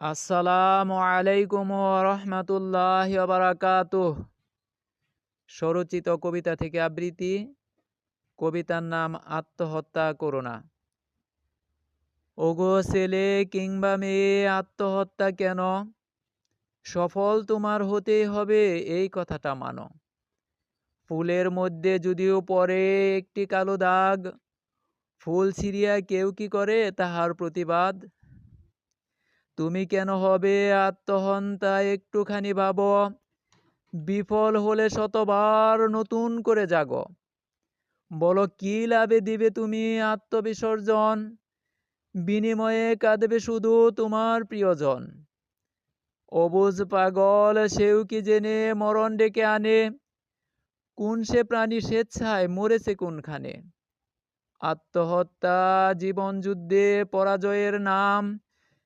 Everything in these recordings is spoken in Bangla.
আসসালামু আলাইকুম রহমতুল্লাহ বারাকাতুহ স্বরচিত কবিতা থেকে আবৃত্তি। কবিতার নাম আত্মহত্যা করো না ওগো ছেলে, কিংবা মেয়ে, আত্মহত্যা কেন? সফল তোমার হতেই হবে, এই কথাটা মানো। ফুলের মধ্যে যদিও পরে একটি কালো দাগ, ফুল ছিঁড়িয়া কেউ কি করে তাহার প্রতিবাদ? তুমি কেন হবে? আত্মহন্তা একটুখানি ভাব। বিফল হলে শতবার নতুন করে জাগ। বলো, কি লাভে দিবে তুমি আত্মবিসর্জন? বিনিময়ে কাঁদবে শুধু তোমার প্রিয়জন। অবুজ পাগল, সেও কি জেনে মরণ ডেকে আনে? কোন সে প্রাণী স্বেচ্ছায় মরেছে কোনখানে? আত্মহত্যা জীবন যুদ্ধে পরাজয়ের নাম।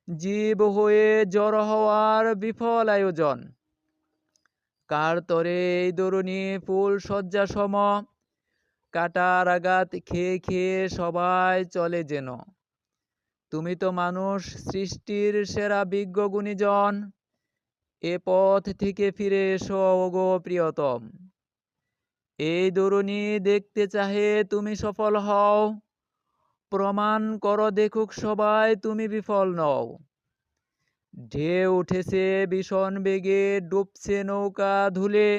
জীব হয়ে জড় হওয়ার বিফল আয়োজন। কার তরে এই দরুণী ফুল শয্যা সম? কাটার আঘাত খেয়ে খেয়ে সবাই চলে যেন। তুমি তো মানুষ, সৃষ্টির সেরা বিজ্ঞ গুণীজন। এ পথ থেকে ফিরে এসো, ওগো প্রিয়তম। এই দরুণী দেখতে চাহে তুমি সফল হও। প্রমাণ করো দেখুক সবাই তুমি বিফল নও। ঢেউ উঠেছে, ভীষণ বেগে, ডুবছে নৌকা ধুলে।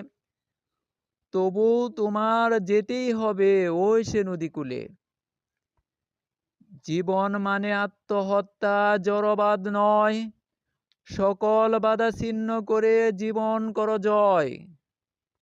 তবু তোমার যেতেই হবে ওই সে নদীকূলে। জীবন মানে আত্মহত্যা, জড়বাদ নয়। সকল বাধা ছিন্ন করে জীবন কর জয়।